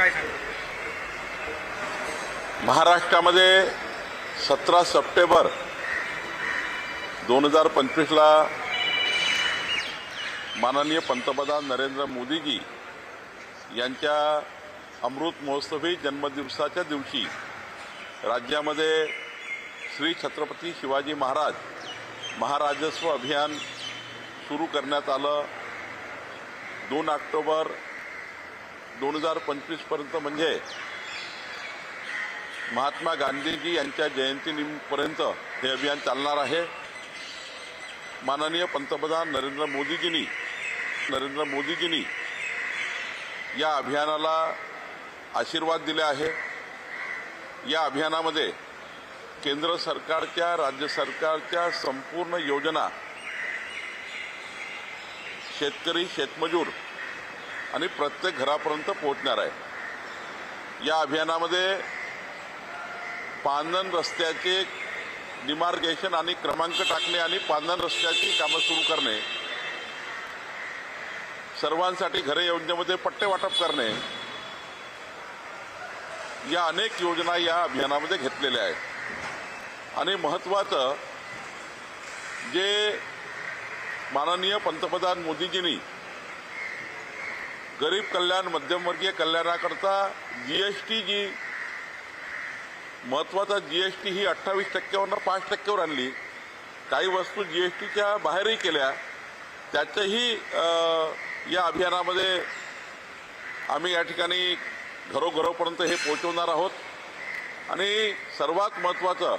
काय सांगा? महाराष्ट्रामध्ये सतरा सप्टेंबर दोन हजार पंचवीसला माननीय पंतप्रधान नरेंद्र मोदीजी यांच्या अमृत महोत्सवी जन्मदिवसाच्या दिवशी राज्यामध्ये श्री छत्रपती शिवाजी महाराज महाराजस्व अभियान सुरू करण्यात आलं. दोन ऑक्टोबर दोन हजार पंचवीसपर्यंत म्हणजे महात्मा गांधीजी यांच्या जयंतीपर्यंत हे अभियान चालणार आहे. माननीय पंतप्रधान नरेंद्र मोदीजींनी नरेंद्र मोदीजींनी या अभियानाला आशीर्वाद दिले आहे. या अभियानामध्ये केंद्र सरकारच्या राज्य सरकारच्या संपूर्ण योजना शेतकरी शेतमजूर आणि प्रत्येक घरापर्यंत पोहोचणार आहे. या अभियानामध्ये पांदन रस्त्याचे डिमार्केशन आणि क्रमांक टाकणे आणि पांदन रस्त्याची कामं सुरू करणे सर्वांसाठी घरे योजनेमध्ये पट्टे वाटप करणे या अनेक योजना या अभियानामध्ये घेतलेल्या आहेत. आणि महत्वाचं जे माननीय पंतप्रधान मोदीजींनी गरीब कल्याण मध्यमवर्गीय कल्याणाकरता जीएसटी जी महत्त्वाचा जीएसटी ही अठ्ठावीस टक्क्यावरनं पाच टक्क्यावर आणली. काही वस्तू जीएसटीच्या बाहेरही केल्या. त्याचंही या अभियानामध्ये आम्ही या ठिकाणी घरोघरोपर्यंत हे पोहोचवणार आहोत. आणि सर्वात महत्वाचं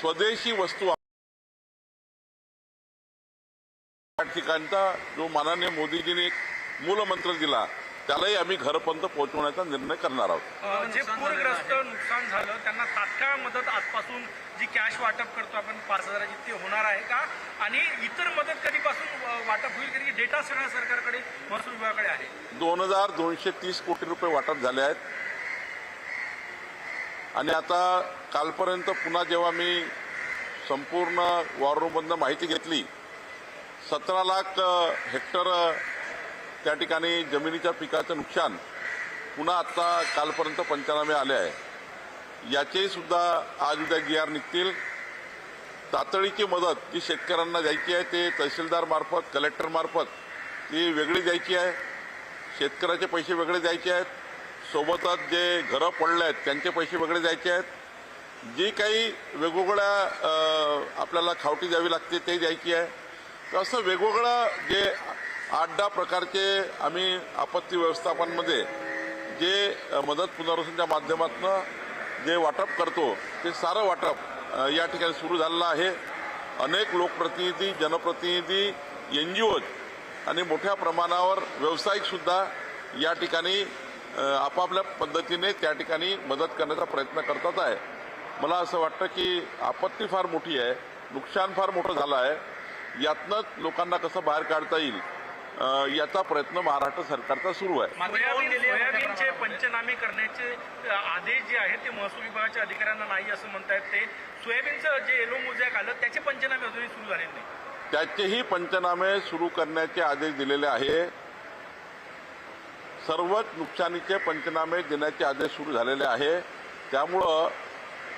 स्वदेशी वस्तू या ठिकाणचा जो माननीय मोदीजींनी एक मूलमंत्र दिला त्यालाही आम्ही घरपर्यंत पोहोचवण्याचा निर्णय करणार आहोत. जे पूरग्रस्त नुकसान झालं त्यांना तात्काळ मदत आजपासून जी कॅश वाटप करतो आपण पाच हजाराची ते होणार आहे का? आणि इतर मदत कधीपासून वाटप होईल? कारण की डेटा सगळ्या सरकारकडे महसूल विभागाकडे आहे. दोन हजार दोनशे तीस कोटी रुपये वाटप झाले आहेत. आणि आता कालपर्यंत पुन्हा जेव्हा मी संपूर्ण वॉर रूममधनं माहिती घेतली सतरा लाख हेक्टर त्या ठिकाणी जमिनीच्या पिकाचं नुकसान पुन्हा आत्ता कालपर्यंत पंचनामे आले आहे. याचेही सुद्धा आज उद्या गियार निघतील. तातडीची मदत जी शेतकऱ्यांना द्यायची आहे ते तहसीलदार मार्फत कलेक्टर मार्फत ती वेगळी द्यायची आहे. शेतकऱ्याचे पैसे वेगळे द्यायचे आहेत. सोबतच जे घरं पडले आहेत त्यांचे पैसे वेगळे द्यायचे आहेत. जी काही वेगवेगळ्या आपल्याला खावटी द्यावी लागते ते द्यायची आहे. तर असं वेगवेगळं जे आठ दहा प्रकारचे आम्ही आपत्ती व्यवस्थापनमध्ये जे मदत पुनर्वसनच्या माध्यमातून जे वाटप करतो ते सारं वाटप या ठिकाणी सुरू झालेलं आहे. अनेक लोकप्रतिनिधी जनप्रतिनिधी एन जी ओज आणि मोठ्या प्रमाणावर व्यावसायिकसुद्धा या ठिकाणी आपापल्या पद्धतीने त्या ठिकाणी मदत करण्याचा प्रयत्न करतात आहे. मला असं वाटतं की आपत्ती फार मोठी आहे नुकसान फार मोठं झालं आहे. यातनंच लोकांना कसं बाहेर काढता येईल याचा प्रयत्न महाराष्ट्र सरकारचा सुरू आहे. सोयाबीन सोयाबीनचे पंचनामे करण्याचे आदेश जे आहेत ते महसूल विभागाच्या अधिकाऱ्यांना नाही असं म्हणतायत ते. सोयाबीनचं जे एलो मोजॅक आलं त्याचे पंचनामे अजूनही सुरू झालेले नाही. त्याचेही पंचनामे सुरू करण्याचे आदेश दिलेले आहे. सर्वच नुकसानीचे पंचनामे देण्याचे आदेश सुरू झालेले आहे. त्यामुळं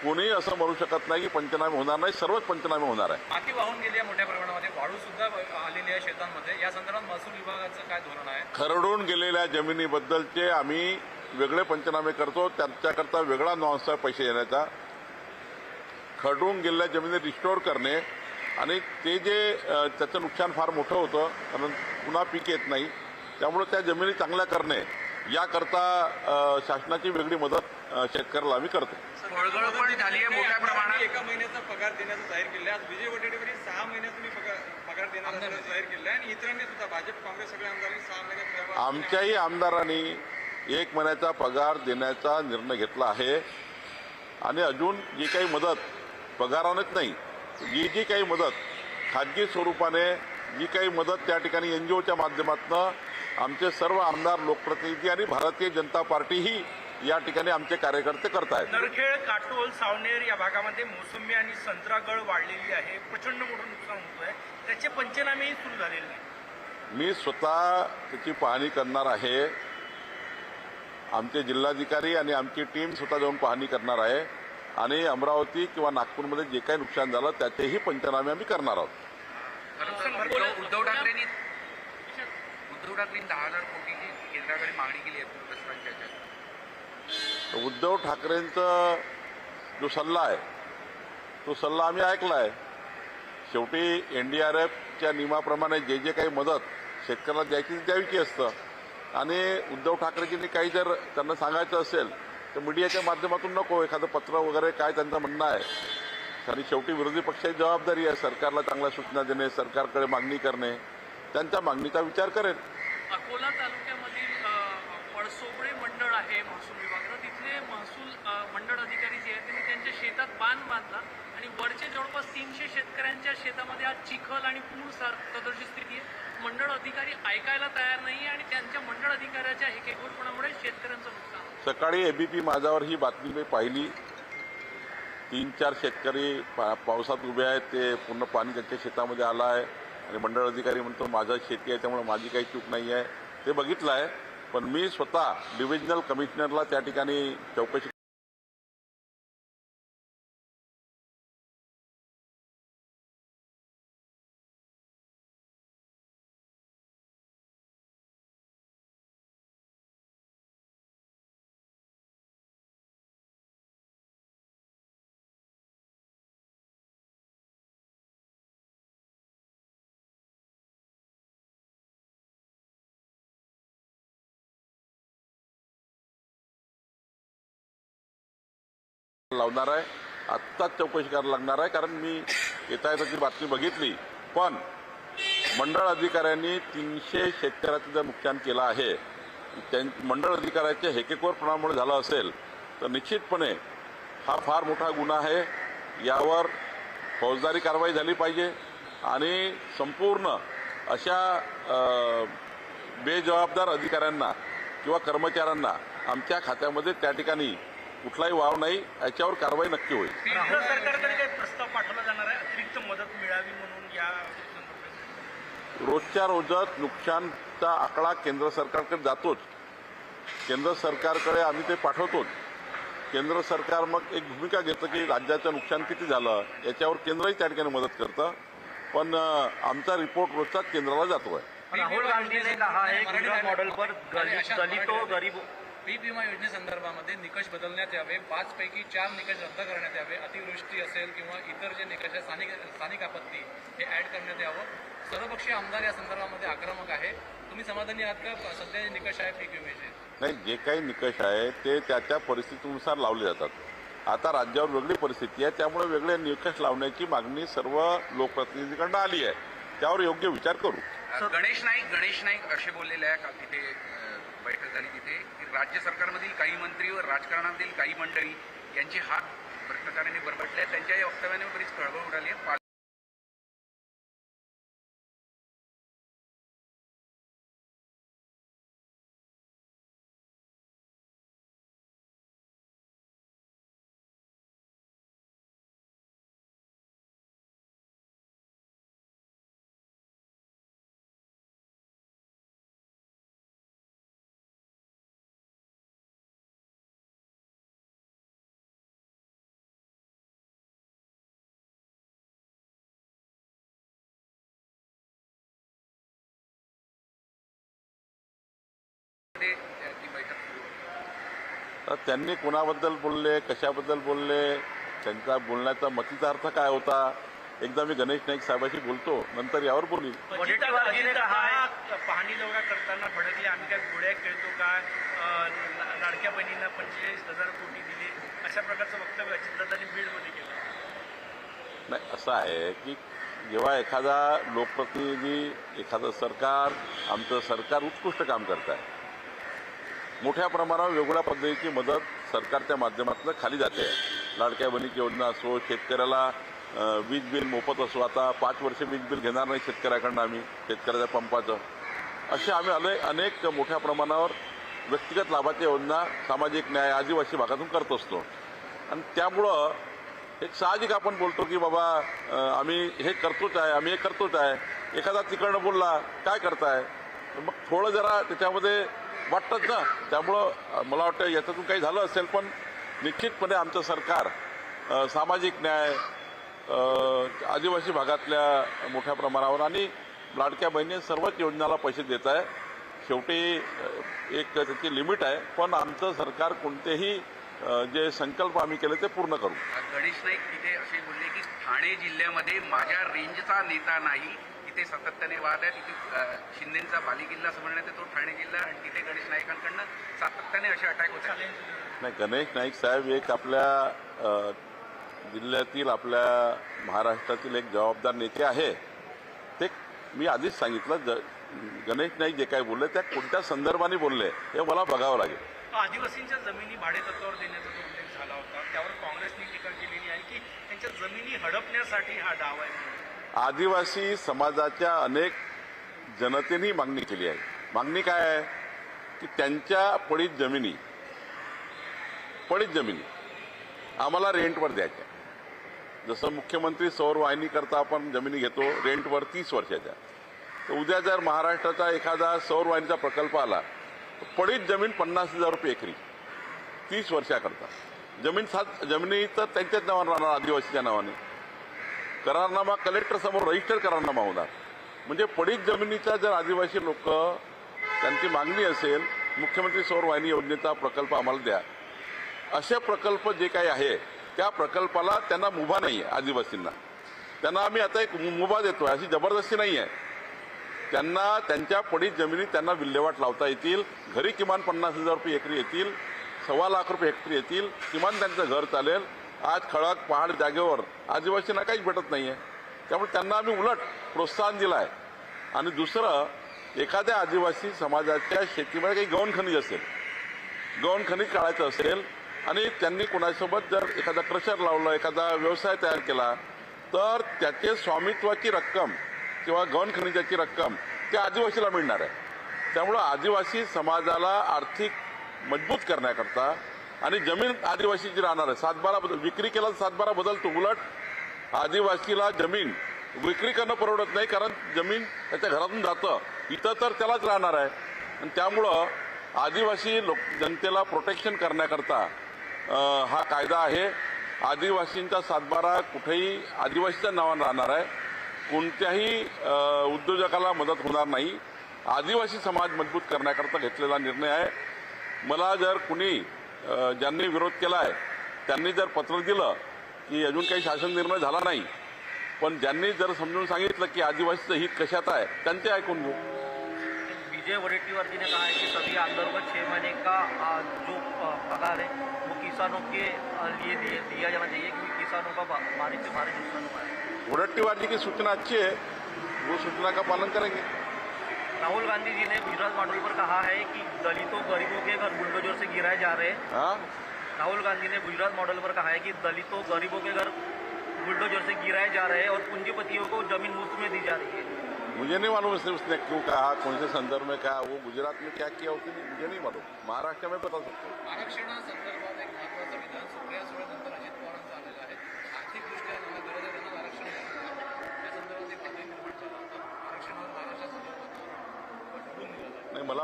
कोणीही असं म्हणू शकत नाही की पंचनामे होणार नाही सर्वच पंचनामे होणार आहे. माती वाहून गेली आहे मोठ्या प्रमाणामध्ये. वाळू सुद्धा आलेली आहे शेतांमध्ये. या संदर्भात महसूल विभागाचं काय धोरण आहे? खरडून गेलेल्या जमिनीबद्दलचे आम्ही वेगळे पंचनामे करतो. त्यांच्याकरता वेगळा नॉन्स आहे पैसे येण्याचा. खरडून गेलेल्या जमिनी रिस्टोअर करणे आणि ते जे त्याचं नुकसान फार मोठं होतं कारण पुन्हा पीक येत नाही. त्यामुळे त्या जमिनी चांगल्या करणे याकरता शासनाची वेगळी मदत शेतकऱ्याला आम्ही करतो. पळगळ पण झाली आहे मोठ्या प्रमाणात. एका महिन्याचा पगार देण्याचं जाहीर केलं आज विजय वडेट्टीवारी सहा महिन्यात तुम्ही पगार पगार देणार असल्याचं जाहीर केलं आणि इतरांनी सुद्धा भाजप काँग्रेस सगळ्या आमदारांनी सहा महिन्यात आमच्याही आमदारांनी एक महिन्याचा पगार देण्याचा निर्णय घेतला आहे. आणि अजून जी काही मदत पगारानंच नाही जी जी काही मदत खाजगी स्वरूपाने जी काही मदत त्या ठिकाणी एन जी ओच्या माध्यमातून आमचे सर्व आमदार लोकप्रतिनिधी आणि भारतीय जनता पार्टीही या ठिकाणी आमचे कार्यकर्ते करत आहेत नरखेळ काटोल सावनेर या भागामध्ये मोसंबी आणि संत्रा गळ वाढलेली आहे. प्रचंड मोठं नुकसान होतोय. त्याचे पंचनामेही सुरू झालेले नाही मी स्वतः त्याची पाहणी करणार आहे. आमचे जिल्हाधिकारी आणि आमची टीम स्वतः जाऊन पाहणी करणार आहे. आणि अमरावती किंवा नागपूरमध्ये जे काही नुकसान झालं त्याचेही पंचनामे आम्ही करणार आहोत. उद्धव उद्धव ठाकरेंनी उद्धव ठाकरेंनी दहा हजार कोटीची केंद्राकडे मागणी केली आहे. तर उद्धव ठाकरेंचा जो सल्ला आहे तो सल्ला आम्ही ऐकला आहे. शेवटी एन डी आर एफच्या नियमाप्रमाणे जे जे काही मदत शेतकऱ्याला द्यायची ती द्यावीची असतं. आणि उद्धव ठाकरेजींनी काही जर त्यांना सांगायचं असेल तर मीडियाच्या माध्यमातून नको एखादं पत्र वगैरे काय त्यांचं म्हणणं आहे. आणि शेवटी विरोधी पक्षाची जबाबदारी आहे सरकारला चांगल्या सूचना देणे सरकारकडे मागणी करणे. त्यांच्या मागणीचा विचार करेल अकोला तालुक्यामध्ये अ, मंडळ आहे महसूल विभागाचं. तिथले महसूल मंडळ अधिकारी जे आहेत त्यांनी त्यांच्या शेतात बांध बांधला आणि वरचे जवळपास तीनशे शेतकऱ्यांच्या शेतामध्ये आज चिखल आणि पूर सार स्थिती आहे. मंडळ अधिकारी ऐकायला तयार नाही आणि त्यांच्या मंडळ अधिकाऱ्याच्या एकेकोरपणामुळे शेतकऱ्यांचं नुकसान सकाळी एबीपी माझ्यावर ही बातमी मी पाहिली. तीन चार शेतकरी पा- पावसात उभे आहेत ते पूर्ण पाणी त्यांच्या शेतामध्ये आलं आहे. आणि मंडळ अधिकारी म्हणतो माझा शेती आहे त्यामुळे माझी काही चूक नाही आहे ते बघितलं आहे. पण मी स्वतः डिव्हिजनल कमिशनरला त्या ठिकाणी चौकशी लावणार आहे. आत्ताच चौकशी करायला लागणार आहे कारण मी येता येता ती बातमी बघितली. पण मंडळ अधिकाऱ्यांनी तीनशे शेतकऱ्याचं जर नुकसान केलं आहे त्यां मंडळ अधिकाऱ्याच्या हेकेकोरपणामुळे झालं असेल तर निश्चितपणे हा फार मोठा गुन्हा आहे. यावर फौजदारी कारवाई झाली पाहिजे आणि संपूर्ण अशा बेजबाबदार अधिकाऱ्यांना किंवा कर्मचाऱ्यांना आमच्या खात्यामध्ये त्या ठिकाणी कुठलाही वाव नाही याच्यावर कारवाई नक्की होईल. केंद्र सरकारकडे काही प्रस्ताव पाठवला जाणार आहे? अतिरिक्त मदत मिळावी म्हणून या संदर्भात रोजच्या रोजात नुकसानचा आकडा केंद्र सरकारकडे जातोच. केंद्र सरकारकडे आम्ही ते पाठवतोच. केंद्र सरकार मग एक भूमिका घेतं की राज्याचं नुकसान किती झालं याच्यावर केंद्रही त्या ठिकाणी मदत करतं. पण आमचा रिपोर्ट रोजचाच केंद्राला जातो आहे राहुल गांधी ने कहा है मॉडल पर दलितों गरीबों पीक विमा योजनेसंदर्भामध्ये निकष बदलण्यात यावे पाच पैकी चार निकष रद्द करण्यात यावे अतिवृष्टी असेल किंवा इतर जे निकष आहेत स्थानिक स्थानिक आपत्ती हे ऍड करण्यात यावं. सर्वपक्षीय आमदार या संदर्भामध्ये आक्रमक आहे. तुम्ही समाधानी आहात का? सध्या जे निकष आहे पीक विम्याचे? नाही जे काही निकष आहे ते त्या त्या परिस्थितीनुसार लावले जातात. आता राज्यावर वेगळी परिस्थिती आहे त्यामुळे वेगळे निकष लावण्याची मागणी सर्व लोकप्रतिनिधीकडनं आली आहे. त्यावर योग्य विचार करू. गणेश नाईक गणेश नाईक असे बोललेले आहे काल तिथे बैठक झाली तिथे. की राज्य सरकारमधील काही मंत्री व राजकारणातील काही मंडळी यांचे हात भ्रष्टाचाराने बरबटले त्यांच्या या वक्तव्याने बरीच कळवळ उडाली आहे. तर त्यांनी कुणाबद्दल बोलले कशाबद्दल बोलले त्यांचा बोलण्याचा मतीचा अर्थ काय होता? एकदा मी गणेश नाईक साहेबाशी बोलतो नंतर यावर बोलील. पाहणी दौरा करताना भडकले. आम्ही काय घोड्या खेळतो लाडक्या बहिणींना पंचेचाळीस हजार कोटी दिले. अशा प्रकारचं वक्तव्य अजितदादांनी बीडमध्ये केलं. नाही असं आहे की जेव्हा एखादा लोकप्रतिनिधी एखादं सरकार आमचं सरकार उत्कृष्ट काम करत आहे. मोठ्या प्रमाणावर वेगवेगळ्या पद्धतीची मदत सरकारच्या माध्यमातून खाली जाते. लाडक्या बहिणीची योजना असो शेतकऱ्याला वीज बिल मोफत असो. आता पाच वर्ष वीज बिल घेणार नाही शेतकऱ्याकडनं आम्ही शेतकऱ्याच्या पंपाचं. असे आम्ही अनेक अनेक मोठ्या प्रमाणावर व्यक्तिगत लाभाच्या योजना सामाजिक न्याय आदिवासी भागातून करत असतो. आणि त्यामुळं एक साहजिक आपण बोलतो की बाबा आम्ही हे करतोच आहे आम्ही हे करतोच आहे. एखादा तिकडनं बोलला काय करताय? तर मग थोडं जरा त्याच्यामध्ये वाटतंच ना. त्यामुळं मला वाटतं याच्यातून काही झालं असेल पण निश्चितपणे आमचं सरकार सामाजिक न्याय आदिवासी भागातल्या मोठ्या प्रमाणावर आणि लाडक्या बहिणी सर्वच योजनाला पैसे देत आहे. शेवटी एक त्याची लिमिट आहे पण आमचं सरकार कोणतेही जे संकल्प आम्ही केले ते पूर्ण करू. गणेश नाईक तिथे असे बोलले की ठाणे जिल्ह्यामध्ये माझ्या रेंजचा नेता नाही तिथे सातत्याने वाद आहे तिथे शिंदेचा बालेकिल्ला असं म्हणण्यात येतो ठाणे जिल्हा आणि तिथे गणेश नाईकांकडनं सातत्याने असे अटॅक होत नाही गणेश नाईक साहेब एक आपल्या जिल्ह्यातील आपल्या महाराष्ट्रातील एक जबाबदार नेते आहे. ते मी आधीच सांगितलं गणेश नाईक जे काही बोलले त्या कोणत्या संदर्भाने बोलले हे मला बघावं लागेल. आदिवासींच्या जमिनी भाडेतत्वावर देण्याचा जो उल्लेख झाला होता त्यावर काँग्रेसने टीका केलेली आहे की त्यांच्या जमिनी हडपण्यासाठी हा डाव आहे. आदिवासी समाजाच्या अनेक जनतेने मागणी केली आहे. मागणी काय आहे? की त्यांच्या पडीत जमिनी पडीत जमिनी आम्हाला रेंटवर द्यायच्या. जसं मुख्यमंत्री सौर वाहिनीकरता आपण जमिनी घेतो रेंटवर तीस वर्षाच्या. तर उद्या जर महाराष्ट्राचा एखादा सौर वाहिनीचा प्रकल्प आला तर पडीत जमीन पन्नास हजार रुपये एकरी तीस वर्षाकरता. जमीन सात जमिनी तर त्यांच्याच नावाने राहणार आदिवासीच्या नावाने. करारनामा कलेक्टर समोर रजिस्टर करारनामा होणार. म्हणजे पडीत जमिनीचा जर आदिवासी लोक त्यांची मागणी असेल मुख्यमंत्री सौर वाहिनी योजनेचा प्रकल्प आम्हाला द्या. असे प्रकल्प जे काही आहे त्या प्रकल्पाला त्यांना मुभा नाही आहे आदिवासींना. त्यांना आम्ही आता एक मु- मुभा आहे अशी जबरदस्ती नाही आहे त्यांना त्यांच्या पडीत जमिनी त्यांना विल्हेवाट लावता येतील घरी किमान पन्नास हजार रुपये एकरी येतील सव्वा लाख रुपये हेक्टरी येतील किमान त्यांचं घर चालेल आज खळक पहाड जागेवर आदिवासींना काहीच भेटत नाही आहे त्यामुळे त्यांना आम्ही उलट प्रोत्साहन दिलं आहे आणि दुसरं एखाद्या आदिवासी समाजाच्या शेतीमध्ये काही गौण खनिज असेल गौण खनिज काढायचं असेल आणि त्यांनी कोणासोबत जर एखादा क्रशर लावलं एखादा व्यवसाय तयार केला तर त्याचे स्वामित्वाची रक्कम किंवा गौण खनिजाची रक्कम त्या आदिवासीला मिळणार आहे. त्यामुळं आदिवासी समाजाला आर्थिक मजबूत करण्याकरता आणि जमीन आदिवासीची राहणार आहे सातबारा बदल विक्री केला तर सातबारा बदलतो उलट आदिवासीला जमीन विक्री करणं परवडत नाही कारण जमीन त्याच्या घरातून जातं. इथं तर त्यालाच राहणार आहे. आणि त्यामुळं आदिवासी लोक जनतेला प्रोटेक्शन करण्याकरता हा कायदा आहे. आदिवासींचा सातबारा कुठेही आदिवासीच्या नावानं राहणार आहे. कोणत्याही उद्योजकाला मदत होणार नाही. आदिवासी समाज मजबूत करण्याकरता घेतलेला निर्णय आहे. मला जर कुणी ज्यांनी विरोध केला आहे त्यांनी जर पत्र दिलं की अजून काही शासन निर्णय झाला नाही पण ज्यांनी जर समजून सांगितलं की आदिवासीचं हित कशात आहे त्यांचे ऐकून घेऊ. विजय वडेट्टीवार जी ने कहा है कि सभी छह महीने का जो पगार है वो किसानों के लिए दिया जाना चाहिए क्योंकि किसानों का भारी से भारी नुकसान हुआ है। वडट्टीवार जी की सूचना अच्छी है वो सूचना का पालन करेंगे। राहुल गांधी जी ने गुजरात मॉडल पर कहा है कि दलितों गरीबों के घर बुलडोजर से गिराए जा रहे हैं। हाँ? राहुल गांधी ने गुजरात मॉडल पर कहा है कि दलितों गरीबों के घर बुलडोजर से गिराए जा रहे हैं और पूंजीपतियों को ज़मीन मुफ़्त में दी जा रही है। मुझे नहीं मालूम उसने उसने क्यों कहा कौन से संदर्भ में कहा वो गुजरात में क्या किया उसने मुझे नहीं मालूम। महाराष्ट्र में बता सकते हो। आरक्षणासंदर्भात एक महत्वाचं विधान सुप्रिया सुळेनंतर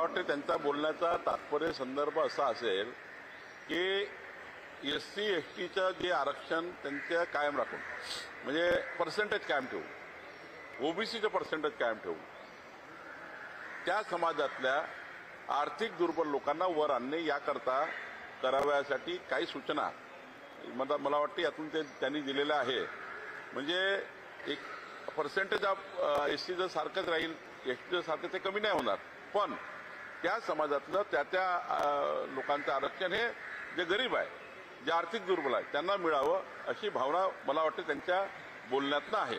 मला वाटतं त्यांचा बोलण्याचा तात्पर्य संदर्भ असा असेल की एस सी एस टीचं जे आरक्षण त्यांच्या कायम राखून म्हणजे पर्सेंटेज कायम ठेवून ओबीसीचं पर्सेंटेज कायम ठेवून त्या समाजातल्या आर्थिक दुर्बल लोकांना वर आणणे याकरता कराव्यासाठी काही सूचना मला मला वाटतं यातून ते त्यांनी दिलेलं आहे. म्हणजे एक पर्सेंटेज ऑफ एस सीचं सारखंच राहील एस टीचं सारखं ते कमी नाही होणार. पण त्या समाजातलं त्या त्या लोकांचं आरक्षण हे जे गरीब आहे जे आर्थिक दुर्बल आहे त्यांना मिळावं अशी भावना मला वाटते त्यांच्या बोलण्यातनं आहे.